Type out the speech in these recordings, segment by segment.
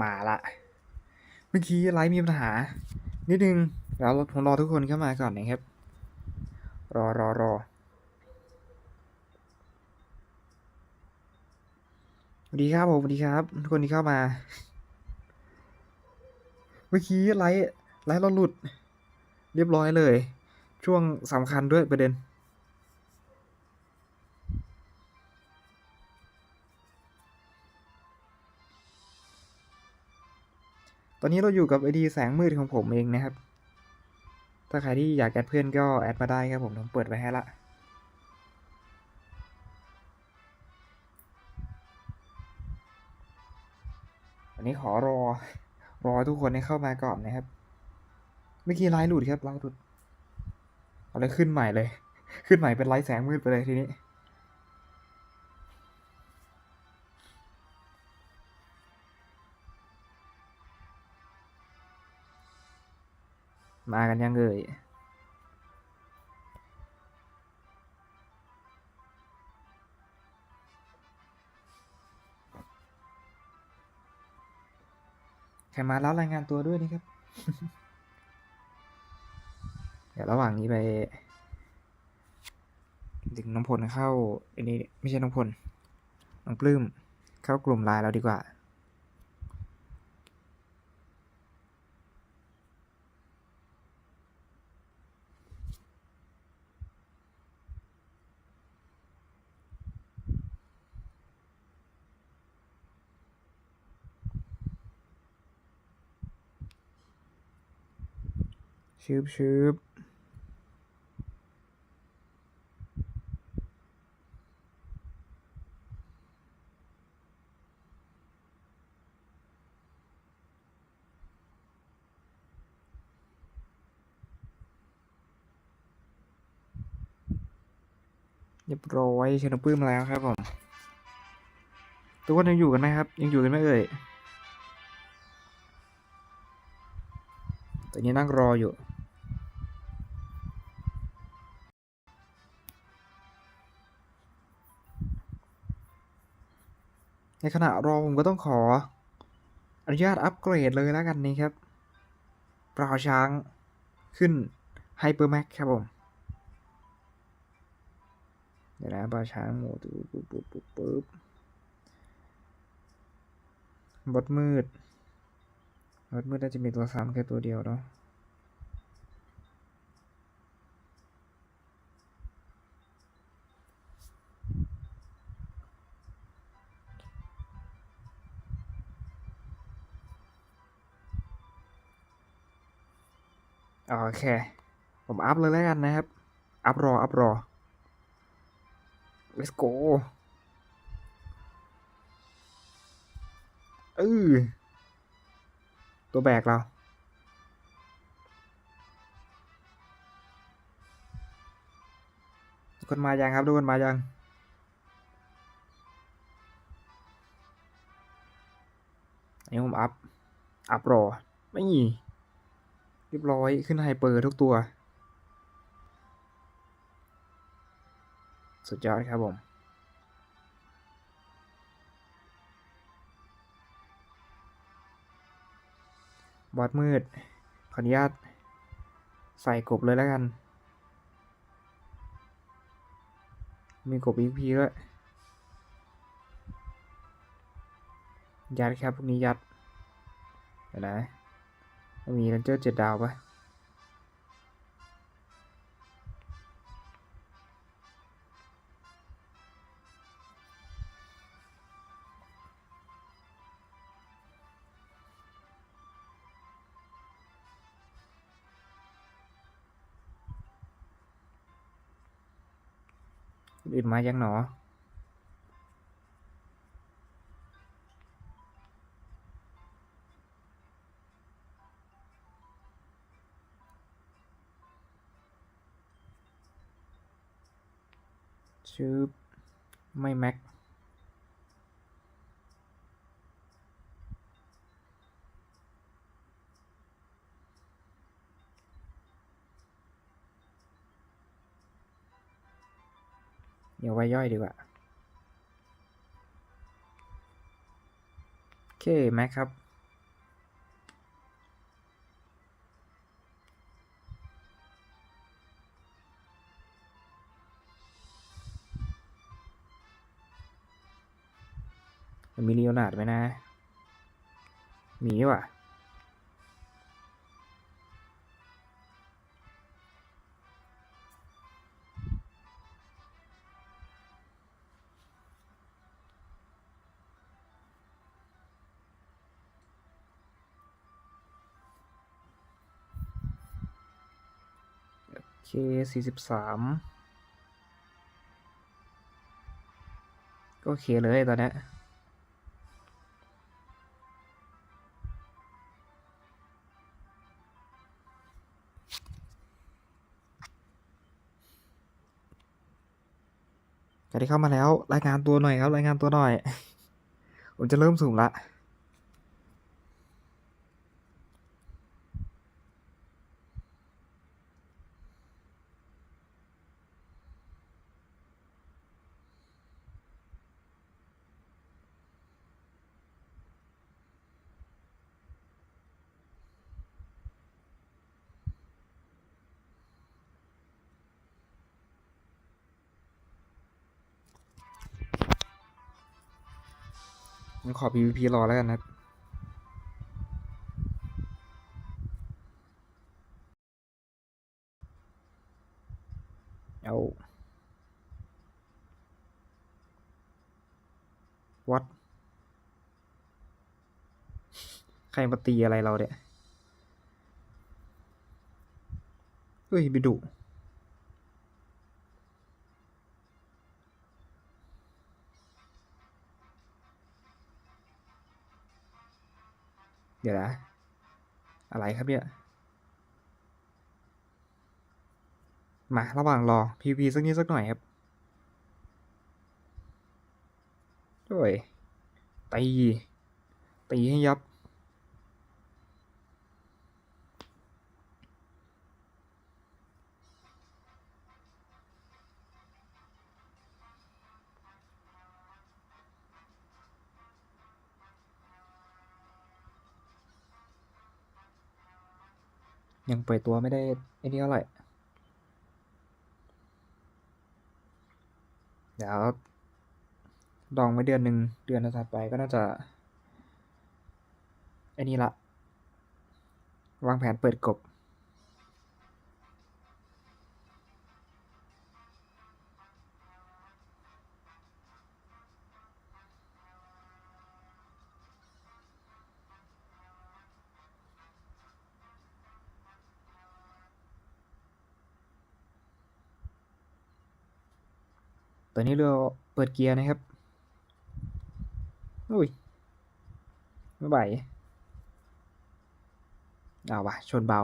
มาละ เมื่อกี้ไลฟ์มีปัญหา นิดนึงเดี๋ยวผมรอทุกคนเข้ามาก่อนนะครับ รอรอรอสวัสดีครับผมสวัสดีครับ ทุกคนที่เข้ามา เมื่อกี้ไลฟ์ไลฟ์เราหลุด เรียบร้อยเลย ช่วงสำคัญด้วยประเด็น ตอนนี้เราอยู่กับไอดีแสงมืดของผมเองนะครับ ถ้าใครที่อยากแอดเพื่อนก็แอดมาได้ครับผมผมเปิดไว้ให้ละวันนี้ขอรอรอทุกคนให้เข้ามาก่อนนะครับ เมื่อกี้ไลน์หลุดครับไลน์หลุดเอาเลยขึ้นใหม่เลย ขึ้นใหม่เป็นไลน์แสงมืดไปเลยทีนี้ มากันยังเอ่ยใครมาแล้วรายงานตัวด้วยนะครับ เดี๋ยวระหว่างนี้ไป ดึงน้องพลเข้าอันนี้ไม่ใช่น้องพลน้องปลื้มเข้ากลุ่มไลน์เราดีกว่า ชืบชืบเรียบร้อยเชิญน้อปื้มแล้วครับผมทุกคนยังอยู่กันไหมครับ ยังอยู่กันไหมเอ่ยตอนนี้นั่งรออยู่ ในขณะรอผมก็ต้องขอ อนุญาตอัปเกรดเลยแล้วกันนี้ครับปลาช้างขึ้นไฮเปอร์แม็กครับผม เดี๋ยวนะปลาช้างหมูปุ๊บปุ๊บปุ๊บปุ๊บปุ๊บบดมืด บดมืดน่าจะมีตัวซ้ำแค่ตัวเดียวเนาะ โอเค ผมอัพเลยแล้วกันนะครับ อัพรอ อัพรอ let's go เออตัวแบกเรา ทุกคนมายังครับ ทุกคนมายังอันนี้ผมอัพ อัพรอ ไม่มี เรียบร้อยขึ้นไฮเปอร์ทุกตัว สุดยอดครับผมบอดมืด ขออนุญาต ใส่กบเลยแล้วกัน มีกบอีพีด้วย ยัดครับพวกนี้ยัดเดี๋ยวนะ มีรันเจอร์เจ็ดดาวปะคนอื่นมายังหนอ ชื่อไม่แม็ก เดี๋ยวไว้ย่อยดีกว่า โอเค แม็กครับ มันมีลีโอนาร์ดไหมนะ มีว่ะ โอเคสี่สิบสามก็โอเคเลยตอนนี้ ใครที่เข้ามาแล้วรายงานตัวหน่อยครับ รายงานตัวหน่อย ผมจะเริ่มสุ่มละ ผมขอ PVP รอแล้วกันนะเอาวัด ใครมาตีอะไรเราเนี่ย เฮ้ย ไปดุ เดี๋ยวนะ อะไรครับเนี่ย มาระหว่างรอ PVP สักนิดสักหน่อยครับโอ้ยตีตีให้ยับ ยังปล่อยตัวไม่ได้ไอ้นี่เท่าไหร่เดี๋ยวลองไว้เดือนหนึ่งเดือนถัดไปก็น่าจะไอ้นี่ละ วางแผนเปิดกบ ตอนนี้เราเปิดเกียร์นะครับอุ้ยไม่ไหวเอาวะชนเบา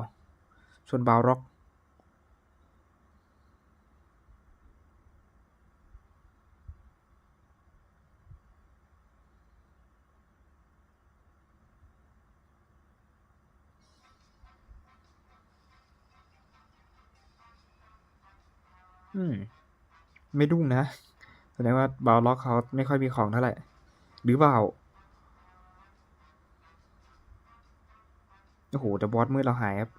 ชนเบาร็อกอืม ไม่ดุ้งนะ แสดงว่าบาล็อกเขาไม่ค่อยมีของเท่าไหร่ หรือเปล่า โอ้โหแต่บอสมืดเราหายครับ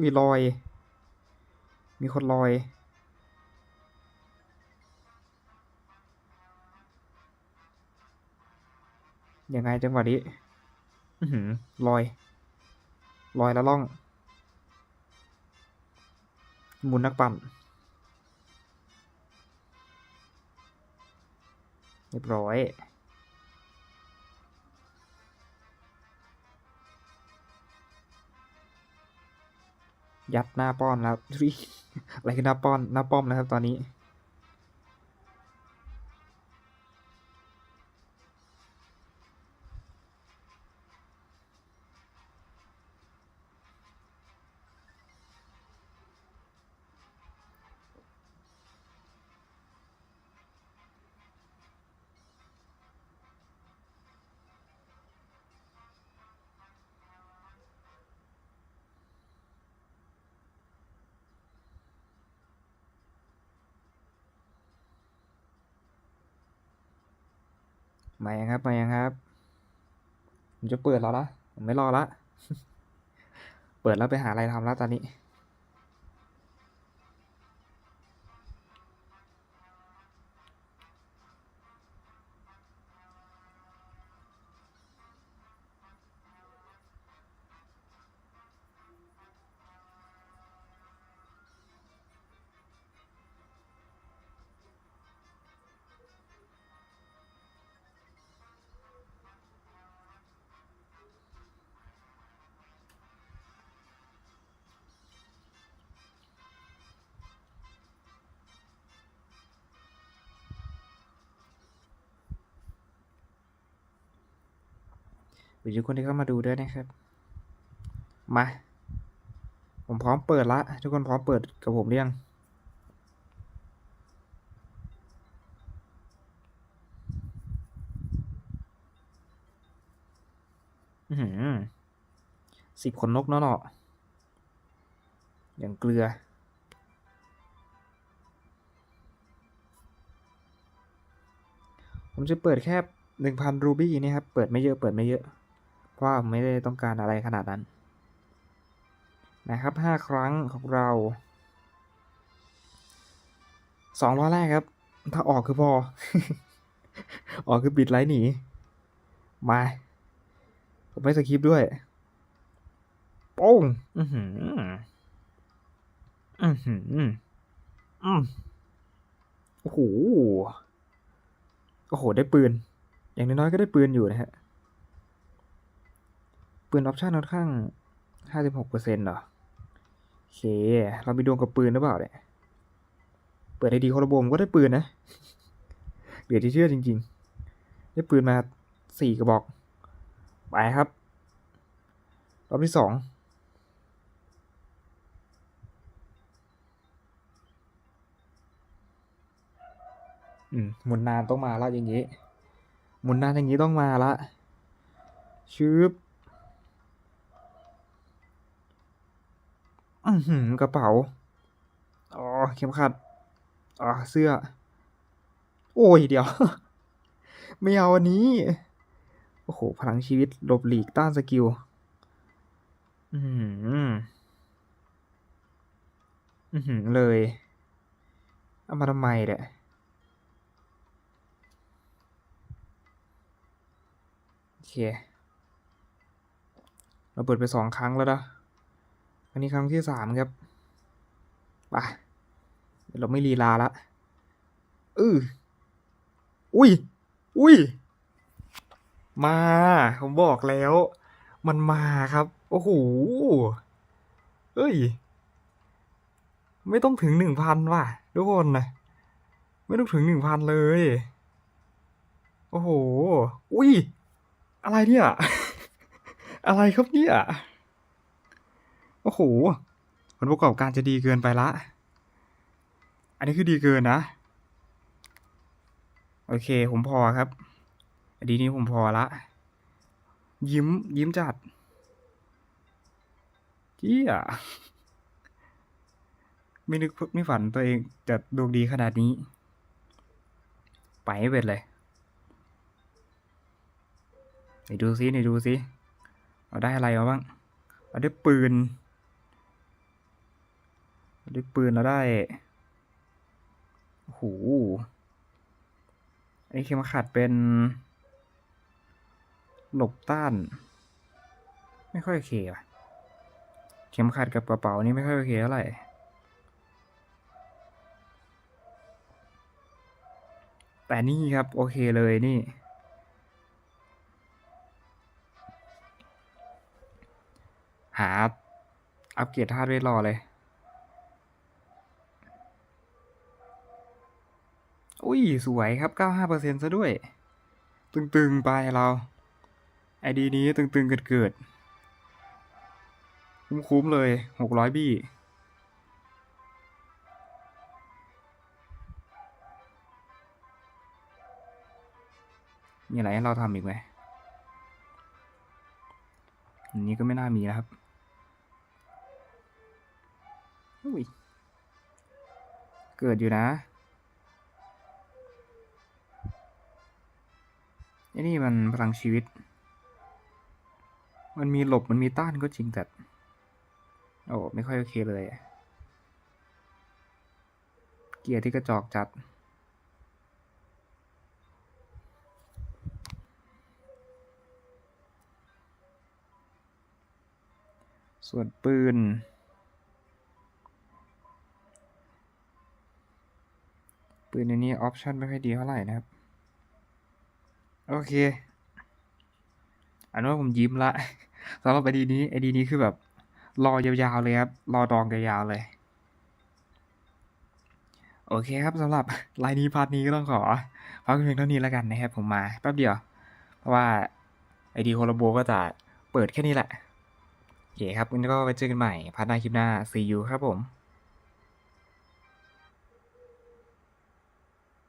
มีรอย มีคนลอยยังไงจังหวะนี้หือลอย ลอยแล้วล่องหมุนนักปั่น เรียบร้อย ยัดหน้าป้อนแล้วอะไรคือหน้าป้อนหน้าป้อมนะครับตอนนี้ มายังครับมายังครับ ผมจะเปิดแล้วละผมไม่รอละ เปิดแล้วไปหาอะไรทำแล้วตอนนี้ หรือทุกคนที่เข้ามาดูด้วยนะครับ มา ผมพร้อมเปิดละ ทุกคนพร้อมเปิดกับผมหรือยังอือหือสิบขนนกเนาะเนาะอย่างเกลือ ผมจะเปิดแค่หนึ่งพันรูบี้นี่ครับ เปิดไม่เยอะ เปิดไม่เยอะ ว่าไม่ได้ต้องการอะไรขนาดนั้น นะครับห้าครั้งของเราสองร้อแรกครับ ถ้าออกคือพอ ออกคือปิดไลน์หนี มา ผมไม่สคริปด้วยโป้งอือหืออือหืออืมโอ้โห โอ้โห ได้ปืน อย่างน้อยๆก็ได้ปืนอยู่นะฮะ ปืนออปชั่นค่อนข้างห้าสิบหกเปอร์เซนต์หรอ โอเค เรามีดวงกับปืนหรือเปล่าเนี่ย เปิดไอดีโครโบมก็ได้ปืนนะ เหลือที่เชื่อจริง ๆ ได้ปืนมาสี่กระบอก ไปครับ รอบที่สองอืมหมุนนานต้องมาละอย่างนี้ หมุนนานอย่างนี้ต้องมาละชืบ อือหือกระเป๋า อ๋อ เข็มขัด อ๋อ เสื้อ โอ้ย เดี๋ยว ไม่เอาอันนี้ โอ้โห พลังชีวิตหลบหลีกต้านสกิล อือหืออือหือเลยเอามาทำไมเนี่ยโอเค เราเปิดไปสองครั้งแล้วนะ อันนี้ครั้งที่สามครับไปเดี๋ยวเราไม่ลีลาละอืออุ้ย อุ้ย มา ผมบอกแล้ว มันมาครับ โอ้โหเอ้ย ไม่ต้องถึงหนึ่งพันว่ะ ทุกคนนะ ไม่ต้องถึงหนึ่งพันเลย โอ้โห อุ้ย อะไรเนี่ย อะไรครับเนี่ย โอ้โหผลประกอบการจะดีเกินไปละ อันนี้คือดีเกินนะ โอเค ผมพอครับ อันนี้นี้ผมพอละ ยิ้มยิ้มจัดเจี้ยไม่นึกไม่ฝันตัวเองจะดวงดีขนาดนี้ ไปเป็นเลยไหนดูซิไหนดูซิเราได้อะไรมาบ้างเราได้ปืน เราได้ปืนเราได้โอ้โหอันนี้เข็มขัดเป็น หลบต้าน ไม่ค่อยโอเคว่ะเข็มขัดกับกระเป๋านี่ไม่ค่อยโอเคเท่าไหร่แต่นี่ครับ โอเคเลยนี่ หาอัปเกรดธาตุเวทรอเลย อุ้ย สวยครับ 95%ซะด้วย ตึง ๆ ไปเรา ไอดีนี้ตึง ๆ เกิด ๆ คุ้ม ๆ เลย 600 บี้ มีอะไรให้เราทำอีกไหมอันนี้ก็ไม่น่ามีนะครับ อุ้ย เกิดอยู่นะ ไอ้นี่มันพลังชีวิต มันมีหลบมันมีต้านก็จริงแต่ โอ้ไม่ค่อยโอเคเลย เกียร์ที่กระจอกจัด ส่วนปืนปืนในนี้ออปชันไม่ค่อยดีเท่าไหร่นะครับ โอเค อันว่าผมยิ้มละสำหรับไอดีนี้ไอดีนี้คือแบบ รอยาวๆเลยครับ รอดองยาวๆเลย โอเคครับสำหรับไลน์นี้พาร์ทนี้ก็ต้องขอพักเพียงเท่านี้แล้วกันนะครับผมมาแป๊บเดียว เพราะว่าไอดีโคลโบก็จะเปิดแค่นี้แหละโอเคครับงั้นก็ไปเจอกันใหม่พาร์ทหน้าคลิปหน้า see you ครับผม